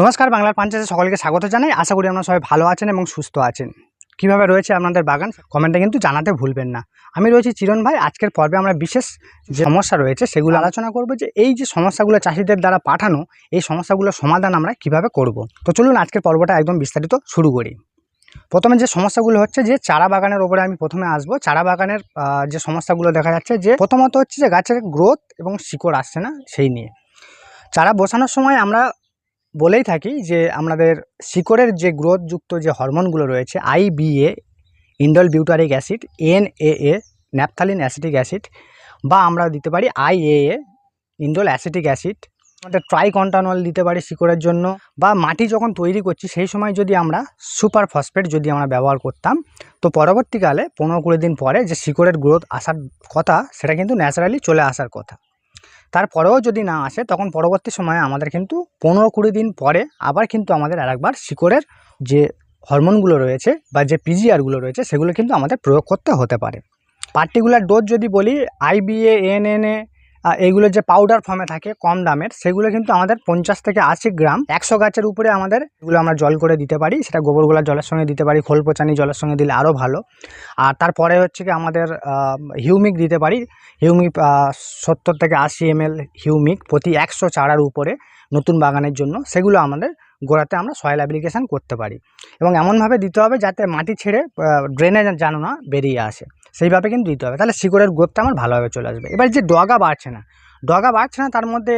নমস্কার বাংলার পাঞ্চায়েতে সকলকে স্বাগত জানাই। আশা করি আপনারা সবাই ভালো আছেন এবং সুস্থ আছেন। কীভাবে রয়েছে আপনাদের বাগান কমেন্টে কিন্তু জানাতে ভুলবেন না। আমি রয়েছি চিরণ ভাই। আজকের পর্বে আমরা বিশেষ যে সমস্যা রয়েছে সেগুলো আলোচনা করব যে এই যে সমস্যাগুলো চাষিদের দ্বারা পাঠানো এই সমস্যাগুলোর সমাধান আমরা কীভাবে করব। তো চলুন আজকের পর্বটা একদম বিস্তারিত শুরু করি। প্রথমে যে সমস্যাগুলো হচ্ছে যে চারা বাগানের ওপরে আমি প্রথমে আসব। চারা বাগানের যে সমস্যাগুলো দেখা যাচ্ছে যে প্রথমত হচ্ছে যে গাছের গ্রোথ এবং শিকড় আসছে না সেই নিয়ে। চারা বসানোর সময় আমরা বলেই থাকি যে আমাদের শিকড়ের যে গ্রোথযুক্ত যে হরমোনগুলো রয়েছে IBA indole butyric acid NAA naphthalene acetic acid বা আমরা দিতে পারি আইএএ ইন্ডল অ্যাসিটিক অ্যাসিড আমাদের ট্রাইকন্টানল দিতে পারি শিকড়ের জন্য, বা মাটি যখন তৈরি করছি সেই সময় যদি আমরা সুপার ফসফেট যদি আমরা ব্যবহার করতাম, তো পরবর্তীকালে পনেরো কুড়ি দিন পরে যে শিকড়ের গ্রোথ আসার কথা, সেটা কিন্তু ন্যাচারালি চলে আসার কথা। তারপরেও যদি না আসে, তখন পরবর্তী সময়ে আমাদের কিন্তু পনেরো কুড়ি দিন পরে আবার কিন্তু আমাদের আরেকবার শিকড়ের যে হরমোনগুলো রয়েছে বা যে পিজিআরগুলো রয়েছে, সেগুলো কিন্তু আমাদের প্রয়োগ করতে হতে পারে। পার্টিকুলার ডোজ যদি বলি আইবিএ এনএনএ এইগুলো যে পাউডার ফর্মে থাকে কম দামের, সেগুলো কিন্তু আমাদের পঞ্চাশ থেকে আশি গ্রাম, একশো গাছের উপরে আমাদের এগুলো আমরা জল করে দিতে পারি। সেটা গোবরগুলা জলের সঙ্গে দিতে পারি, খোল পচানি জলের সঙ্গে দিলে আরও ভালো। আর তারপরে হচ্ছে কি আমাদের হিউমিক দিতে পারি। হিউমিক সত্তর থেকে আশি এমএল হিউমিক প্রতি একশো চারার উপরে নতুন বাগানের জন্য। সেগুলো আমাদের গোড়াতে আমরা সয়েল অ্যাপ্লিকেশান করতে পারি। এবং এমনভাবে দিতে হবে যাতে মাটি ছেড়ে ড্রেনে যেন না বেরিয়ে আসে। সেইভাবে কিন্তু দিতে হবে। তাহলে শিকড়ের গ্রোথটা আমার ভালোভাবে চলে আসবে। এবার যে ডগা বাড়ছে না, ডগা বাড়ছে না, তার মধ্যে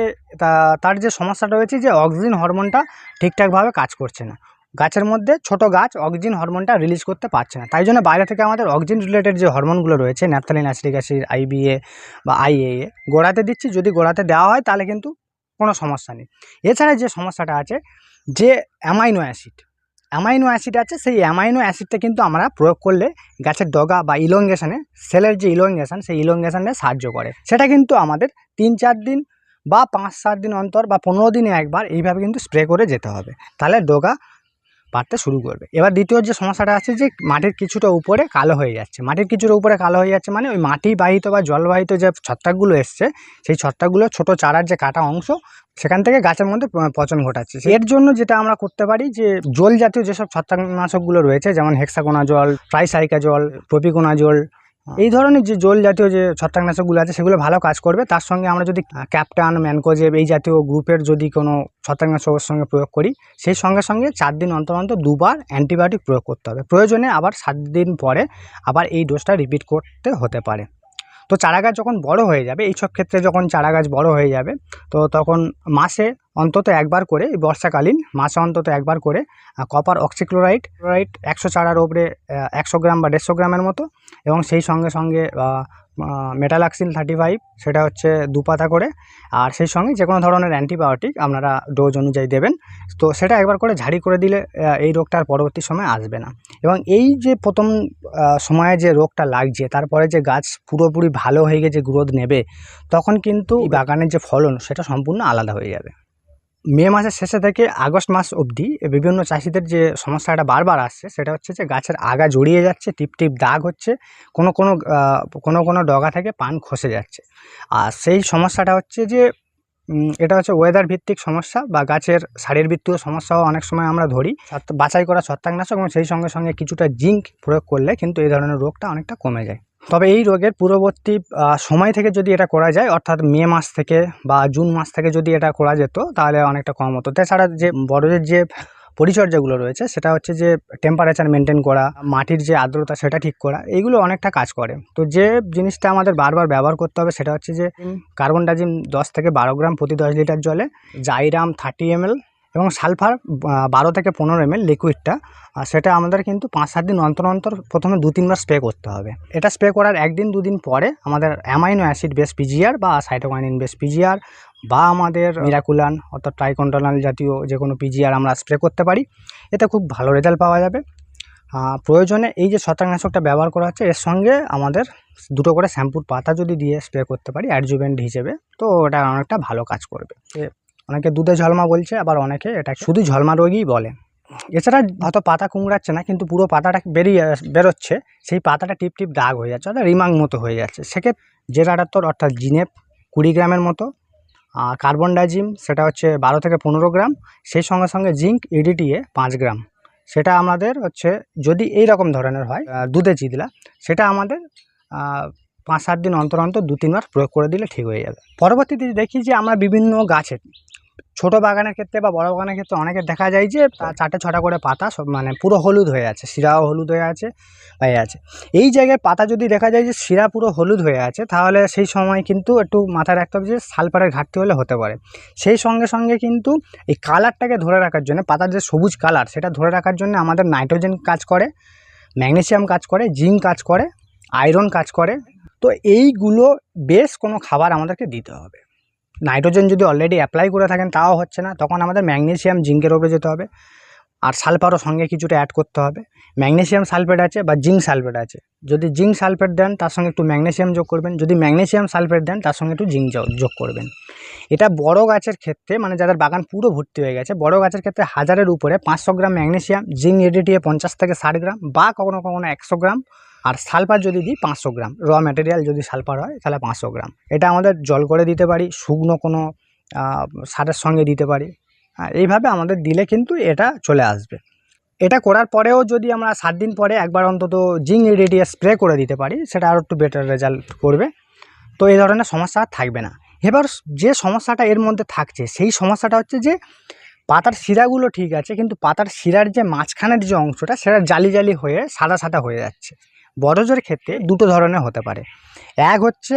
তার যে সমস্যাটা রয়েছে যে অক্সিজেন হরমোনটা ঠিকঠাকভাবে কাজ করছে না। গাছের মধ্যে ছোট গাছ অক্সিজেন হরমোনটা রিলিজ করতে পারছে না। তাই জন্য বাইরে থেকে আমাদের অক্সিজেন রিলেটেড যে হরমোনগুলো রয়েছে ন্যাপথালিন অ্যাসিডিক অ্যাসিড আইবিএ বা আইএএ গোড়াতে দিচ্ছি। যদি গোড়াতে দেওয়া হয় তাহলে কিন্তু কোনো সমস্যা নেই। এছাড়া যে সমস্যাটা আছে যে অ্যামাইনো অ্যাসিড অ্যামাইনো অ্যাসিড আছে, সেই অ্যামাইনো অ্যাসিডটা কিন্তু আমরা প্রয়োগ করলে গাছের ডগা বা ইলঙ্গেশনে, সেলের যে ইলঙ্গেশন, সেই ইলঙ্গেশনে সাহায্য করে। সেটা কিন্তু আমাদের তিন চার দিন বা পাঁচ সাত দিন অন্তর বা পনেরো দিনে একবার এইভাবে কিন্তু স্প্রে করে যেতে হবে। তাহলে ডগা বাড়তে শুরু করবে। এবার দ্বিতীয় যে সমস্যাটা আছে যে মাটির কিছুটা উপরে কালো হয়ে যাচ্ছে। মাটির কিছুটা উপরে কালো হয়ে যাচ্ছে মানে ওই মাটি বাহিত বা জলবাহিত যে ছত্রাকগুলো এসছে, সেই ছত্রাকগুলো ছোট চারার যে কাটা অংশ সেখান থেকে গাছের মধ্যে পচন ঘটাচ্ছে। এর জন্য যেটা আমরা করতে পারি যে, জল জাতীয় যেসব ছত্রাকনাশকগুলো রয়েছে, যেমন হেক্সাকোনা জল ট্রাইসাইকা জল প্রপিকোনা জল, এই ধরনের যে জল জাতীয় যে ছত্রাকনাশকগুলো আছে, সেগুলো ভালো কাজ করবে। তার সঙ্গে আমরা যদি ক্যাপটান ম্যানকোজেব এই জাতীয় গ্রুপের যদি কোনো ছত্রাকনাশকের সঙ্গে প্রয়োগ করি, সেই সঙ্গে সঙ্গে চার দিন অন্তর অন্তর দুবার অ্যান্টিবায়োটিক প্রয়োগ করতে হবে। প্রয়োজনে আবার সাত দিন পরে আবার এই ডোজটা রিপিট করতে হতে পারে। তো চারা গাছ যখন বড় হয়ে যাবে এই সব ক্ষেত্রে যখন চারা গাছ বড় হয়ে যাবে, তো তখন মাসে অন্তত একবার করে বর্ষাকালীন মাসে অন্তত একবার করে কপার অক্সিক্লোরাইড ক্লোরাইড একশো চারার ওপরে একশো গ্রাম বা দেড়শো গ্রামের মতো এবং সেই সঙ্গে সঙ্গে মেটালাক্সিল থার্টি ফাইভ সেটা হচ্ছে দু পাতা করে আর সেই সঙ্গে যে কোনো ধরনের অ্যান্টিবায়োটিক আপনারা ডোজ অনুযায়ী দেবেন। তো সেটা একবার করে ঝাড়ি করে দিলে এই রোগটা আর পরবর্তী সময় আসবে না। এবং এই যে প্রথম সময়ে যে রোগটা লাগছে, তারপরে যে গাছ পুরোপুরি ভালো হয়ে যে গ্রোথ নেবে, তখন কিন্তু বাগানের যে ফলন, সেটা সম্পূর্ণ আলাদা হয়ে যাবে। মে মাসের শেষে থেকে আগস্ট মাস অবধি বিভিন্ন চাষিদের যে সমস্যাটা বারবার আসছে, সেটা হচ্ছে যে গাছের আগা জড়িয়ে যাচ্ছে, টিপ টিপ দাগ হচ্ছে, কোনো কোনো কোনো কোনো ডগা থেকে পান খসে যাচ্ছে। আর সেই সমস্যাটা হচ্ছে যে এটা হচ্ছে ওয়েদার ভিত্তিক সমস্যা বা গাছের শারীরবৃত্তীয় সমস্যাও অনেক সময় আমরা ধরি। বাছাই করা ছত্রাকনাশক এবং সেই সঙ্গে সঙ্গে কিছুটা জিঙ্ক প্রয়োগ করলে কিন্তু এই ধরনের রোগটা অনেকটা কমে যায়। তবে এই রোগের পূর্ববর্তী সময় থেকে যদি এটা করা যায়, অর্থাৎ মে মাস থেকে বা জুন মাস থেকে যদি এটা করা যেত, তাহলে অনেকটা কম হতো। তাছাড়া যে বড়দের যে পরিচর্যাগুলো রয়েছে, সেটা হচ্ছে যে টেম্পারেচার মেনটেন করা, মাটির যে আর্দ্রতা, সেটা ঠিক করা এইগুলো অনেকটা কাজ করে। তো যে জিনিসটা আমাদের বারবার ব্যবহার করতে হবে, সেটা হচ্ছে যে কার্বন ডাইজিম দশ থেকে বারো গ্রাম প্রতি দশ লিটার জলে, জাইরাম থার্টি এমএল এবং সালফার বারো থেকে পনেরো এমএল লিকুইডটা সেটা আমাদের কিন্তু পাঁচ সাত দিন অন্তর অন্তর প্রথমে দু তিনবার স্প্রে করতে হবে। এটা স্প্রে করার একদিন দুদিন পরে আমাদের অ্যামাইনো অ্যাসিড বেস পিজিআর বা সাইটোকাইনিন বেস পিজিআর বা আমাদের মিরাকুলান অর্থাৎ ট্রাইকন্টনাল জাতীয় যে কোনো পিজিআর আমরা স্প্রে করতে পারি। এতে খুব ভালো রেজাল্ট পাওয়া যাবে। প্রয়োজনে এই যে ছত্রাকনাশকটা ব্যবহার করা হচ্ছে, এর সঙ্গে আমাদের দুটো করে শ্যাম্পুর পাতা যদি দিয়ে স্প্রে করতে পারি, অ্যাডজুভেন্ট হিসেবে, তো ওটা অনেকটা ভালো কাজ করবে। অনেকে দুধে ঝলমা বলছে, আবার অনেকে এটা শুধু ঝলমা রোগই বলে। এছাড়া হয়তো পাতা কুমড়াচ্ছে না, কিন্তু পুরো পাতাটা বেরিয়ে বেরোচ্ছে, সেই পাতাটা টিপ টিপ দাগ হয়ে যাচ্ছে, অর্থাৎ রিমাং মতো হয়ে যাচ্ছে। সেক্ষেত্রে জেরাডাত্তর অর্থাৎ জিনেপ কুড়ি গ্রামের মতো কার্বন ডাইজিম সেটা হচ্ছে বারো থেকে পনেরো গ্রাম, সেই সঙ্গে সঙ্গে জিঙ্ক ইডিটিএ পাঁচ গ্রাম। সেটা আমাদের হচ্ছে যদি এই রকম ধরনের হয় দুধে চিদলা সেটা আমাদের পাঁচ সাত দিন অন্তর অন্তর দু তিনবার প্রয়োগ করে দিলে ঠিক হয়ে যাবে। পরবর্তীতে দেখি যে আমরা বিভিন্ন গাছের ছোট বাগানের ক্ষেত্রে বা বড় বাগানের ক্ষেত্রে অনেকের দেখা যায় যে চারটে, ছটা করে পাতা সব মানে পুরো হলুদ হয়ে আছে, শিরাও হলুদ হয়ে আছে হয়ে আছে। এই জায়গায় পাতা যদি দেখা যায় যে শিরা পুরো হলুদ হয়ে আছে, তাহলে সেই সময় কিন্তু একটু মাথায় রাখতে হবে যে সালফারের ঘাটতি হলে হতে পারে। সেই সঙ্গে সঙ্গে কিন্তু এই কালারটাকে ধরে রাখার জন্য, পাতার যে সবুজ কালার, সেটা ধরে রাখার জন্য আমাদের নাইট্রোজেন কাজ করে, ম্যাগনেসিয়াম কাজ করে, জিঙ্ক কাজ করে, আয়রন কাজ করে। তো এইগুলো বেশ কোনো খাবার আমাদেরকে দিতে হবে। নাইট্রোজেন যদি অলরেডি অ্যাপ্লাই করে থাকেন, তাও হচ্ছে না। তখন আমাদের ম্যাগনেসিয়াম জিঙ্কের ওপরে যেতে হবে। আর সালফারও সঙ্গে কিছুটা অ্যাড করতে হবে। ম্যাগনেশিয়াম সালফেট আছে বা জিঙ্ক সালফেট আছে। যদি জিঙ্ক সালফেট দেন, তার সঙ্গে একটু ম্যাগনেসিয়াম যোগ করবেন। যদি ম্যাগনেসিয়াম সালফেট দেন, তার সঙ্গে একটু জিঙ্ক যোগ- যোগ করবেন। এটা বড় গাছের ক্ষেত্রে মানে যাদের বাগান পুরো ভর্তি হয়ে গেছে, বড় গাছের ক্ষেত্রে হাজারের উপরে পাঁচশো গ্রাম ম্যাগনেশিয়াম জিঙ্ক এডিটিয়ে পঞ্চাশ থেকে ষাট গ্রাম বা কখনো কখনো একশো গ্রাম আর সালফার যদি দিই পাঁচশো গ্রাম র ম্যাটেরিয়াল যদি সালফার হয় তাহলে পাঁচশো গ্রাম। এটা আমাদের জল করে দিতে পারি, শুকনো কোনো সারের সঙ্গে দিতে পারি। এইভাবে আমাদের দিলে কিন্তু এটা চলে আসবে। এটা করার পরেও যদি আমরা সাত দিন পরে একবার অন্তত জিং ইরিডিয়া স্প্রে করে দিতে পারি, সেটা আরও একটু বেটার রেজাল্ট করবে। তো এই ধরনের সমস্যা থাকবে না। এবার যে সমস্যাটা এর মধ্যে থাকছে, সেই সমস্যাটা হচ্ছে যে, পাতার শিরাগুলো ঠিক আছে, কিন্তু পাতার শিরার যে মাঝখানের যে অংশটা, সেটা জালি জালি হয়ে সাদা সাদা হয়ে যাচ্ছে। বরজের ক্ষেত্রে দুটো ধরনের হতে পারে। এক হচ্ছে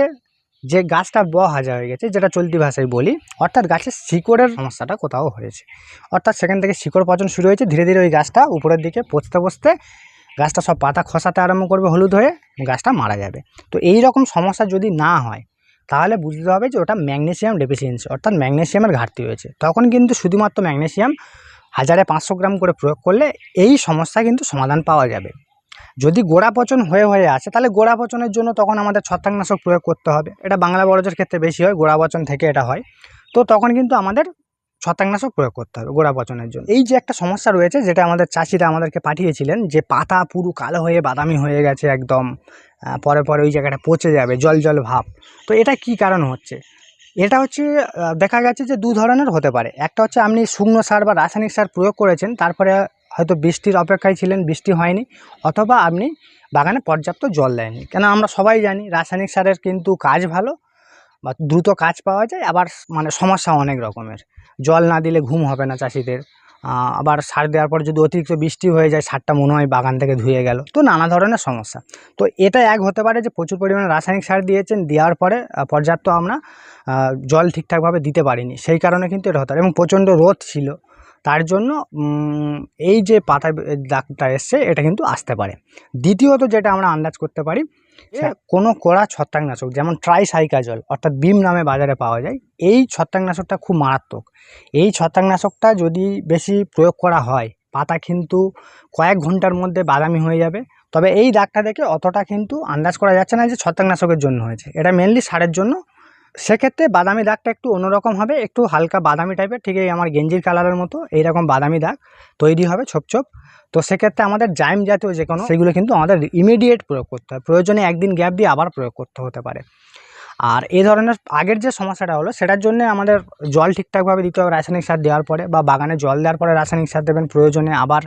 যে গাছটা ব হাজা হয়ে গেছে, যেটা চলতি ভাষায় বলি, অর্থাৎ গাছের শিকড়ের সমস্যাটা কোথাও হয়েছে। অর্থাৎ সেখান থেকে শিকড় পচন শুরু হয়েছে, ধীরে ধীরে ওই গাছটা উপরের দিকে পচতে পচতে গাছটা সব পাতা খসাতে আরম্ভ করবে হলুদ হয়ে, গাছটা মারা যাবে। তো এই রকম সমস্যা যদি না হয়, তাহলে বুঝতে হবে যে ওটা ম্যাগনেসিয়াম ডেফিসিয়েন্সি, অর্থাৎ ম্যাগনেসিয়ামের ঘাটতি হয়েছে। তখন কিন্তু শুধুমাত্র ম্যাগনেসিয়াম হাজারে পাঁচশো গ্রাম করে প্রয়োগ করলে এই সমস্যা কিন্তু সমাধান পাওয়া যাবে। যদি গোড়া পচন হয়ে হয়ে আসে, তাহলে গোড়া পচনের জন্য তখন আমাদের ছত্রাকনাশক প্রয়োগ করতে হবে। এটা বাংলা বরজের ক্ষেত্রে বেশি হয় গোড়া পচন থেকে এটা হয়। তো তখন কিন্তু আমাদের ছত্রাকনাশক প্রয়োগ করতে হবে গোড়া পচনের জন্য। এই যে একটা সমস্যা রয়েছে, যেটা আমাদের চাষিরা আমাদেরকে পাঠিয়েছিলেন, যে পাতা পুরো কালো হয়ে, বাদামি হয়ে গেছে একদম পরে পরে ওই জায়গাটা পচে যাবে, জল জল ভাব। তো এটা কি কারণ হচ্ছে? এটা হচ্ছে দেখা গেছে যে দু ধরনের হতে পারে। একটা হচ্ছে আপনি শুকনো সার বা রাসায়নিক সার প্রয়োগ করেছেন, তারপরে হয়তো বৃষ্টির অপেক্ষায় ছিলেন, বৃষ্টি হয়নি, অথবা আপনি বাগানে পর্যাপ্ত জল দেয়নি কেন আমরা সবাই জানি রাসায়নিক সারের কিন্তু কাজ ভালো, বা দ্রুত কাজ পাওয়া যায়, আবার মানে সমস্যা অনেক রকমের। জল না দিলে ঘুম হবে না চাষিদের। আবার সার দেওয়ার পর যদি অতিরিক্ত বৃষ্টি হয়ে যায়, সারটা মনে হয় বাগান থেকে ধুয়ে গেল। তো নানা ধরনের সমস্যা। তো এটা এক হতে পারে যে প্রচুর পরিমাণে রাসায়নিক সার দিয়েছেন, দেওয়ার পরে পর্যাপ্ত আমরা জল ঠিকঠাকভাবে দিতে পারিনি। সেই কারণে কিন্তু এটা হতে পারে এবং প্রচণ্ড রোদ ছিল। তার জন্য এই যে পাতা দাগটা এসছে এটা কিন্তু আসতে পারে। দ্বিতীয়ত যেটা আমরা আন্দাজ করতে পারি যে কোনো কড়া ছত্রাকনাশক যেমন ট্রাইসাইকাজল অর্থাৎ বিম নামে বাজারে পাওয়া যায় এই ছত্রাকনাশকটা খুব মারাত্মক। এই ছত্রাকনাশকটা যদি বেশি প্রয়োগ করা হয় পাতা কিন্তু কয়েক ঘণ্টার মধ্যে বাদামি হয়ে যাবে। তবে এই দাগটা দেখে অতটা কিন্তু আন্দাজ করা যাচ্ছে না যে ছত্রাকনাশকের জন্য হয়েছে। এটা মেনলি সারের জন্য সেক্ষেত্রে বাদামি দাগটা একটু অন্যরকম হবে, একটু হালকা বাদামি টাইপের ঠিক এই আমার গেঞ্জির কালারের মতো, এইরকম বাদামি দাগ তৈরি হবে ছোপ ছোপ। তো সেক্ষেত্রে আমাদের জাইম জাতীয় যে কোনো, সেগুলো কিন্তু আমাদের ইমিডিয়েট প্রয়োগ করতে হয় প্রয়োজনে একদিন গ্যাপ দিয়ে আবার প্রয়োগ করতে হতে পারে। আর এই ধরনের আগের যে সমস্যাটা হলো, সেটার জন্য আমাদের জল ঠিকঠাকভাবে দিতে হবে, রাসায়নিক সার দেওয়ার পরে বা বাগানে জল দেওয়ার পরে রাসায়নিক সার দেবেন, প্রয়োজনে আবার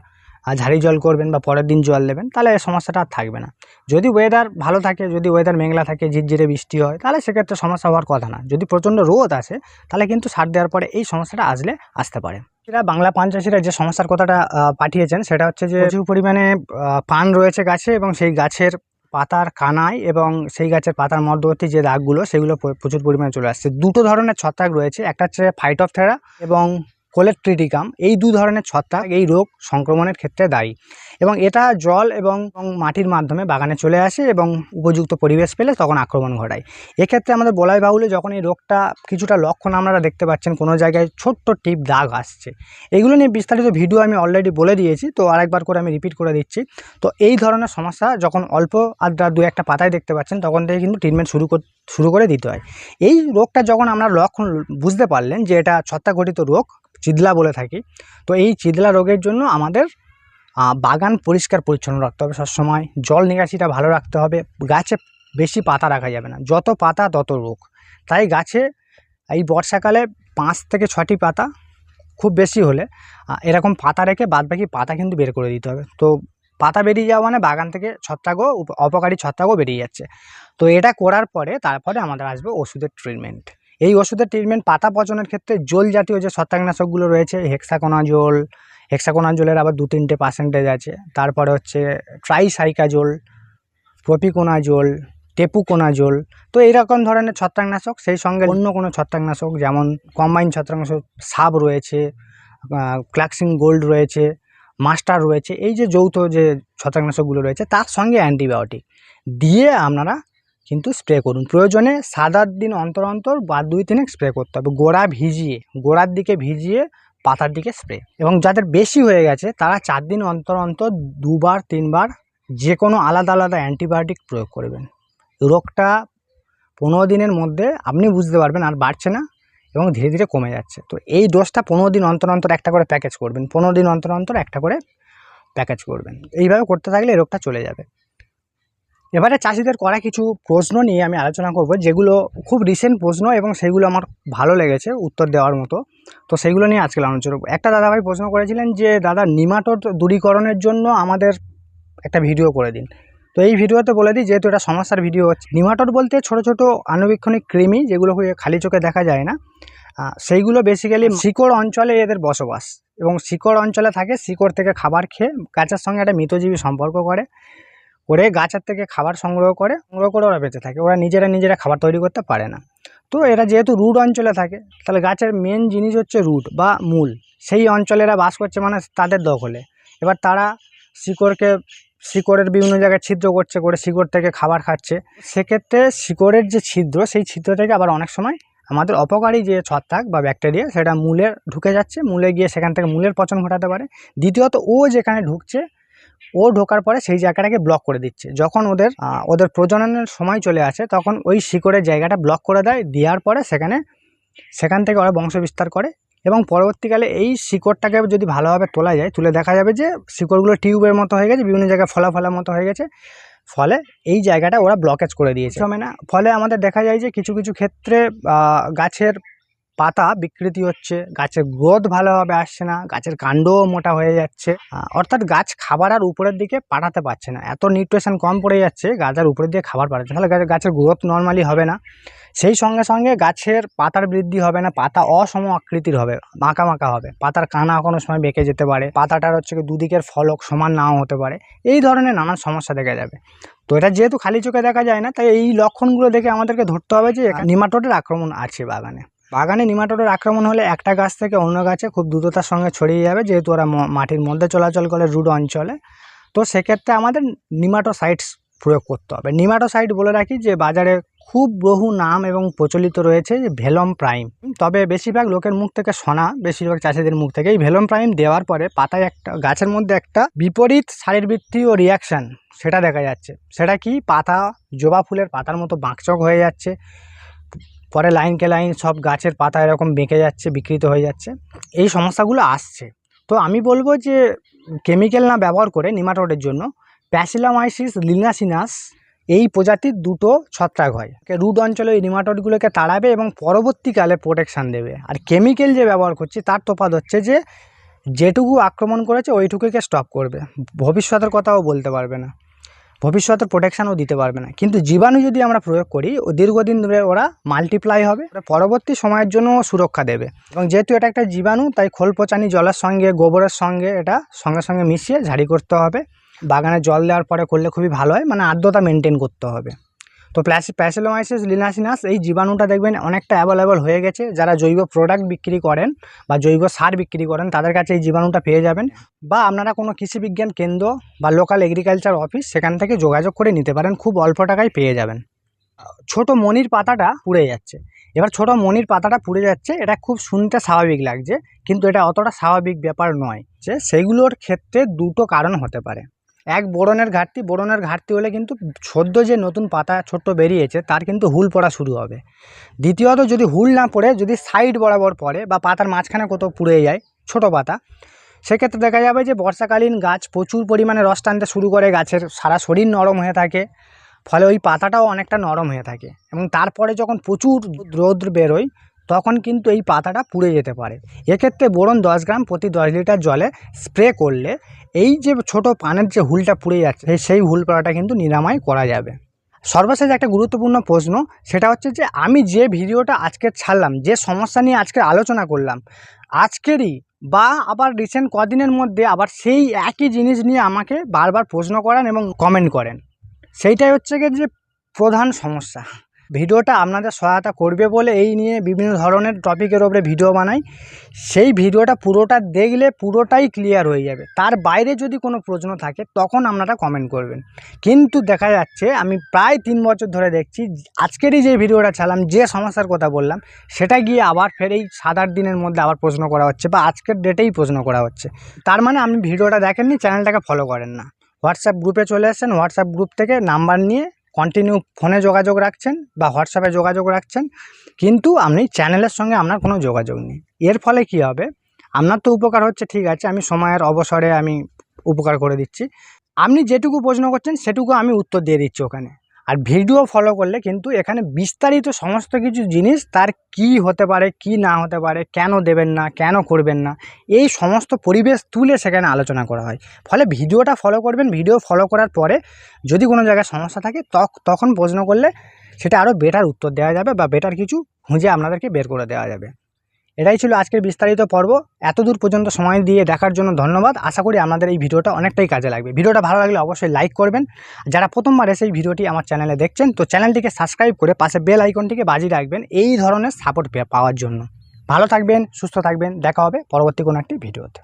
আহ, ঝাড়ি জল করবেন বা পরের দিন জল দেবেন তাহলে সমস্যাটা আর থাকবে না। যদি ওয়েদার ভালো থাকে যদি ওয়েদার মেঘলা থাকে ঝিরঝিরে বৃষ্টি হয় তাহলে সেক্ষেত্রে সমস্যা হওয়ার কথা না। যদি প্রচণ্ড রোদ আসে তাহলে কিন্তু সার দেওয়ার পরে এই সমস্যাটা আসলে আসতে পারে। এরা বাংলা পান চাষিরা যে সমস্যার কথাটা পাঠিয়েছেন সেটা হচ্ছে যে প্রচুর পরিমাণে পান রয়েছে গাছে এবং সেই গাছের পাতার কানায় এবং সেই গাছের পাতার মধ্যবর্তী যে দাগগুলো সেগুলো প্রচুর পরিমাণে চলে আসছে। দুটো ধরনের ছত্রাক রয়েছে একটা হচ্ছে ফাইটোপথেরা এবং কোলেট্রিটিকাম এই দু ধরনের ছত্রাক, এই রোগ সংক্রমণের ক্ষেত্রে দায়ী। এবং এটা জল এবং মাটির মাধ্যমে বাগানে চলে আসে এবং উপযুক্ত পরিবেশ পেলে তখন আক্রমণ ঘটায়। এক্ষেত্রে আমাদের বলাই বাহুলে যখন এই রোগটা কিছুটা লক্ষণ আপনারা দেখতে পাচ্ছেন, কোনো জায়গায় ছোট্ট টিপ দাগ আসছে। এগুলো নিয়ে বিস্তারিত ভিডিও আমি অলরেডি বলে দিয়েছি, তো আরেকবার করে আমি রিপিট করে দিচ্ছি। তো এই ধরনের সমস্যা যখন অল্প আদ্রা দু একটা পাতায় দেখতে পাচ্ছেন, তখন থেকে কিন্তু ট্রিটমেন্ট শুরু শুরু করে দিতে হয়। এই রোগটা যখন আমরা লক্ষণ বুঝতে পারলেন যে এটা ছত্রাকঘটিত রোগ, চিদলা বলে থাকি, তো এই চিদলা রোগের জন্য আমাদের বাগান পরিষ্কার পরিচ্ছন্ন রাখতে হবে সবসময়। জল নিকাশিটা ভালো রাখতে হবে। গাছে বেশি পাতা রাখা যাবে না। যত পাতা তত রোগ। তাই গাছে এই বর্ষাকালে পাঁচ থেকে ছটি পাতা খুব বেশি হলে এরকম পাতা রেখে বাদবাকি পাতা কিন্তু বের করে দিতে হবে। তো পাতা বেরিয়ে যাওয়া মানে বাগান থেকে ছত্রাকও অপকারী ছত্রাকও বেরিয়ে যাচ্ছে। তো এটা করার পরে তারপরে আমাদের আসবে ওষুধের ট্রিটমেন্ট এই ওষুধের ট্রিটমেন্ট পাতা পচনের ক্ষেত্রে জল জাতীয় যে ছত্রাকনাশকগুলো রয়েছে হেক্সাকোনাজোল হেক্সাকোনাজোলের আবার দু তিনটে পার্সেন্টেজ আছে। তারপরে হচ্ছে ট্রাইসাইকাজোল প্রপিকোনাজোল টেপুকোনাজোল তো এইরকম ধরনের ছত্রাকনাশক, সেই সঙ্গে অন্য কোনো ছত্রাকনাশক যেমন কম্বাইন ছত্রাকনাশক সাব রয়েছে ক্লাক্সিং গোল্ড রয়েছে মাস্টার রয়েছে। এই যে যৌথ যে ছত্রাকনাশকগুলো রয়েছে, তার সঙ্গে অ্যান্টিবায়োটিক দিয়ে আপনারা কিন্তু স্প্রে করুন। প্রয়োজনে সাত আট দিন অন্তর অন্তর বা দুই তিনে স্প্রে করতে হবে। গোড়া ভিজিয়ে, গোড়ার দিকে ভিজিয়ে পাতার দিকে স্প্রে। এবং যাদের বেশি হয়ে গেছে, তারা চার দিন অন্তর অন্তর দুবার, তিনবার যে কোনো আলাদা আলাদা অ্যান্টিবায়োটিক প্রয়োগ করবেন। রোগটা পনেরো দিনের মধ্যে আপনি বুঝতে পারবেন, আর বাড়ছে না। এবং ধীরে ধীরে কমে যাচ্ছে। তো এই ডোজটা পনেরো দিন অন্তর অন্তর একটা করে প্যাকেজ করবেন। পনেরো দিন অন্তর অন্তর একটা করে প্যাকেজ করবেন। এইভাবে করতে থাকলে এই রোগটা চলে যাবে। এবারে চাষিদের করা কিছু প্রশ্ন নিয়ে আমি আলোচনা করব, যেগুলো খুব রিসেন্ট প্রশ্ন এবং সেগুলো আমার ভালো লেগেছে উত্তর দেওয়ার মতো। তো সেইগুলো নিয়ে আজকে আলোচনা করব। একটা দাদাভাই প্রশ্ন করেছিলেন যে, দাদা নিমাটোর দূরীকরণের জন্য আমাদের একটা ভিডিও করে দিন। তো এই ভিডিওতে বলে দিই, যেহেতু এটা সমস্যার ভিডিও হচ্ছে নিমাটোড বলতে ছোট ছোট আণুবীক্ষণিক কৃমি যেগুলোকে খালি চোখে দেখা যায় না। সেইগুলো বেসিক্যালি শিকড় অঞ্চলে এদের বসবাস এবং শিকড় অঞ্চলে থাকে, শিকড় থেকে খাবার খেয়ে গাছের সঙ্গে একটা মৃতজীবী সম্পর্ক করে। করে গাছের থেকে খাবার সংগ্রহ করে সংগ্রহ করে ওরা বেঁচে থাকে। ওরা নিজেরা নিজেরা খাবার তৈরি করতে পারে না। তো এরা যেহেতু রুট অঞ্চলে থাকে, তাহলে গাছের মেন জিনিস হচ্ছে রুট বা মূল। সেই অঞ্চলে এরা বাস করছে মানে তাদের দখলে। এবার তারা শিকড়কে শিকড়ের বিভিন্ন জায়গায় ছিদ্র করছে, করে শিকড় থেকে খাবার খাচ্ছে। সেক্ষেত্রে শিকড়ের যে ছিদ্র, সেই ছিদ্র থেকে আবার অনেক সময় আমাদের অপকারী যে ছত্রাক বা ব্যাকটেরিয়া, সেটা মূলে ঢুকে যাচ্ছে, মূলে গিয়ে সেখান থেকে মূলের পচন ঘটাতে পারে। দ্বিতীয়ত, ও যেখানে ঢুকছে, ও ঢোকার পরে সেই জায়গাটাকে ব্লক করে দিচ্ছে। যখন ওদের ওদের প্রজননের সময় চলে আসে, তখন ওই শিকড়ের জায়গাটা ব্লক করে দেয়, দেওয়ার পরে সেখানে, সেখান থেকে ওরা বংশ বিস্তার করে এবং পরবর্তীকালে এই শিকড়টাকে যদি ভালোভাবে তোলা যায় তুলে দেখা যাবে যে শিকড়গুলো টিউবের মতো হয়ে গেছে বিভিন্ন জায়গায় ফলা ফলার মতো হয়ে গেছে। ফলে এই জায়গাটা ওরা ব্লকেজ করে দিয়েছে। না ফলে আমাদের দেখা যায় যে কিছু কিছু ক্ষেত্রে গাছের পাতা বিকৃতি হচ্ছে, গাছের গ্রোথ ভালোভাবে আসছে না, গাছের কাণ্ডও মোটা হয়ে যাচ্ছে। অর্থাৎ গাছ খাবার আর উপরের দিকে পাঠাতে পারছে না। এত নিউট্রিশন কম পড়ে যাচ্ছে, গাছ আর উপরের দিকে খাবার পাঠাচ্ছে তাহলে গাছের গ্রোথ নর্মালি হবে না। সেই সঙ্গে সঙ্গে গাছের পাতার বৃদ্ধি হবে না, পাতা অসম আকৃতির হবে, বাঁকা বাঁকা হবে। পাতার কানা কোনো সময় বেঁকে যেতে পারে, পাতাটার হচ্ছে দুদিকের ফলক সমান নাও হতে পারে। এই ধরনের নানান সমস্যা দেখা যাবে। তো এটা যেহেতু খালি চোখে দেখা যায় না, তাই এই লক্ষণগুলো দেখে আমাদেরকে ধরতে হবে যে, নিমাটোডের আক্রমণ আছে বাগানে। বাগানে নিমাটোডের আক্রমণ হলে একটা গাছ থেকে অন্য গাছে খুব দ্রুততার সঙ্গে ছড়িয়ে যাবে, যেহেতু ওরা মাটির মধ্যে চলাচল করে রুড অঞ্চলে। তো সেক্ষেত্রে আমাদের নিমাটোসাইটস প্রয়োগ করতে হবে। নিমাটোসাইট বলে রাখি যে, বাজারে খুব বহু নাম এবং প্রচলিত রয়েছে যে, ভেলম প্রাইম। তবে বেশিরভাগ লোকের মুখ থেকে শোনা বেশিরভাগ চাষিদের মুখ থেকে এই ভেলম প্রাইম দেওয়ার পরে পাতায় একটা, গাছের মধ্যে একটা বিপরীত শারীরবৃত্তি ও রিয়াকশান সেটা দেখা যাচ্ছে। সেটা কি? পাতা, জবা ফুলের পাতার মতো বাঁকচক হয়ে যাচ্ছে। পরে লাইনকে লাইন সব গাছের পাতা এরকম বেঁকে যাচ্ছে, বিকৃত হয়ে যাচ্ছে। এই সমস্যাগুলো আসছে। তো আমি বলব যে কেমিক্যাল না ব্যবহার করে নিমাটোডের জন্য প্যাসিলামাইসিস লিনাসিনাস এই প্রজাতির দুটো ছত্রাক হয়। রুট অঞ্চলে এই নিমাটোডগুলোকে তাড়াবে এবং পরবর্তীকালে প্রোটেকশান দেবে। আর কেমিক্যাল যে ব্যবহার করছি, তার তফাৎ হচ্ছে যে যেটুকু আক্রমণ করেছে, ওইটুকুকে স্টপ করবে। ভবিষ্যতের কথাও বলতে পারবে না। ভবিষ্যতের প্রোটেকশানও দিতে পারবে না। কিন্তু জীবাণু যদি আমরা প্রয়োগ করি, ও দীর্ঘদিন ধরে ওরা মাল্টিপ্লাই হবে পরবর্তী সময়ের জন্য সুরক্ষা দেবে। এবং যেহেতু এটা একটা জীবাণু, তাই খোল পচানি জলের সঙ্গে, গোবরের সঙ্গে এটা সঙ্গে সঙ্গে মিশিয়ে ঝাড়ি করতে হবে। বাগানে জল দেওয়ার পরে করলে খুবই ভালো হয় মানে আর্দ্রতা মেনটেন করতে হবে। তো প্লাস প্যাসিলোমাইসিস, লিনাসিনাস এই জীবাণুটা দেখবেন অনেকটা অ্যাভেলেবল হয়ে গেছে। যারা জৈব প্রোডাক্ট বিক্রি করেন বা জৈব সার বিক্রি করেন, তাদের কাছে এই জীবাণুটা পেয়ে যাবেন। বা আপনারা কোনো কৃষিবিজ্ঞান কেন্দ্র বা লোকাল এগ্রিকালচার অফিস সেখান থেকে যোগাযোগ করে নিতে পারেন, খুব অল্প টাকায় পেয়ে যাবেন। ছোট মনির পাতাটা পুড়ে যাচ্ছে। এবার ছোট মনির পাতাটা পুড়ে যাচ্ছে, এটা খুব শুনতে স্বাভাবিক লাগছে, কিন্তু এটা অতটা স্বাভাবিক ব্যাপার নয় যে সেইগুলোর ক্ষেত্রে দুটো কারণ হতে পারে। এক বোরনের ঘাটতি বোরনের ঘাটতি হলে কিন্তু সদ্য যে নতুন পাতা ছোট্ট বেরিয়েছে, তার কিন্তু হুল পড়া শুরু হবে। দ্বিতীয়ত, যদি হুল না পড়ে, যদি সাইড বরাবর পড়ে বা পাতার মাঝখানে কোথাও পুড়ে যায়, ছোট পাতা, সেক্ষেত্রে দেখা যাবে যে বর্ষাকালীন গাছ প্রচুর পরিমাণে রস টানতে শুরু করে গাছের, সারা শরীর নরম হয়ে থাকে, ফলে ওই পাতাটাও অনেকটা নরম হয়ে থাকে এবং তারপরে যখন প্রচুর রৌদ্র বেরোয়, তখন কিন্তু এই পাতাটা পুড়ে যেতে পারে। এক্ষেত্রে বোরন দশ গ্রাম প্রতি দশ লিটার জলে স্প্রে করলে এই যে ছোট পানের যে হুলটা পুড়ে যাচ্ছে, সেই- হুল পাড়াটা কিন্তু নিরাময় করা যাবে। সর্বশেষ একটা গুরুত্বপূর্ণ প্রশ্ন, সেটা হচ্ছে যে আমি যে ভিডিওটা আজকে ছাড়লাম, যে সমস্যা নিয়ে আজকে আলোচনা করলাম, আজকেরই বা আবার রিসেন্ট কদিনের মধ্যে আবার সেই একই জিনিস নিয়ে আমাকে বারবার প্রশ্ন করেন এবং কমেন্ট করেন। সেইটাই হচ্ছে গিয়ে যে প্রধান সমস্যা। ভিডিওটা আপনাদের সহায়তা করবে বলে এই নিয়ে বিভিন্ন ধরনের টপিকের ওপরে ভিডিও বানাই। সেই ভিডিওটা পুরোটা দেখলে পুরোটাই ক্লিয়ার হয়ে যাবে। তার বাইরে যদি কোনো প্রশ্ন থাকে, তখন আপনারা কমেন্ট করবেন। কিন্তু দেখা যাচ্ছে, আমি প্রায় তিন বছর ধরে দেখছি, আজকেরই যে ভিডিওটা ছাড়লাম, যে সমস্যার কথা বললাম, সেটা গিয়ে আবার ফের এই সাত আট দিনের মধ্যে আবার প্রশ্ন করা হচ্ছে বা আজকের ডেটেই প্রশ্ন করা হচ্ছে। তার মানে আপনি ভিডিওটা দেখেননি চ্যানেলটাকে ফলো করেন না। হোয়াটসঅ্যাপ গ্রুপে চলে এসেছেন হোয়াটসঅ্যাপ গ্রুপ থেকে নাম্বার নিয়ে কন্টিনিউ ফোনে যোগাযোগ রাখছেন বা হোয়াটসঅ্যাপে যোগাযোগ রাখছেন, কিন্তু আপনি চ্যানেলের সঙ্গে আপনার কোনো যোগাযোগ নেই। এর ফলে কি হবে? আপনার তো উপকার হচ্ছে, ঠিক আছে, আমি সময়ের অবসরে আমি উপকার করে দিচ্ছি। আপনি যেটুকু প্রশ্ন করছেন, সেটুকু আমি উত্তর দিয়ে দিচ্ছি ওখানে। আর ভিডিও ফলো করলে কিন্তু এখানে বিস্তারিত সমস্ত কিছু জিনিস তার কি হতে পারে, কি না হতে পারে, কেন দেবেন না, কেন করবেন না, এই সমস্ত পরিবেশ তুলে সেখানে আলোচনা করা হয়। ফলে ভিডিওটা ফলো করবেন ভিডিও ফলো করার পরে যদি কোনো জায়গায় সমস্যা থাকে, তখ- তখন প্রশ্ন করলে সেটা আরও বেটার উত্তর দেওয়া যাবে বা বেটার কিছু খুঁজে আপনাদেরকে বের করে দেওয়া যাবে। এটাই ছিল আজকের বিস্তারিত পর্ব। এত দূর পর্যন্ত সময় দিয়ে দেখার জন্য ধন্যবাদ। আশা করি আমাদের এই ভিডিওটা অনেকটাই কাজে লাগবে। ভিডিওটা ভালো লাগলে অবশ্যই লাইক করবেন। যারা প্রথমবার এসে এই ভিডিওটি আমার চ্যানেলে দেখছেন, তো চ্যানেলটিকে সাবস্ক্রাইব করে পাশে বেল আইকনটিকে বাজিয়ে রাখবেন এই ধরনের সাপোর্ট পাওয়ার জন্য। ভালো থাকবেন, সুস্থ থাকবেন। দেখা হবে পরবর্তী কোনো একটি ভিডিওতে।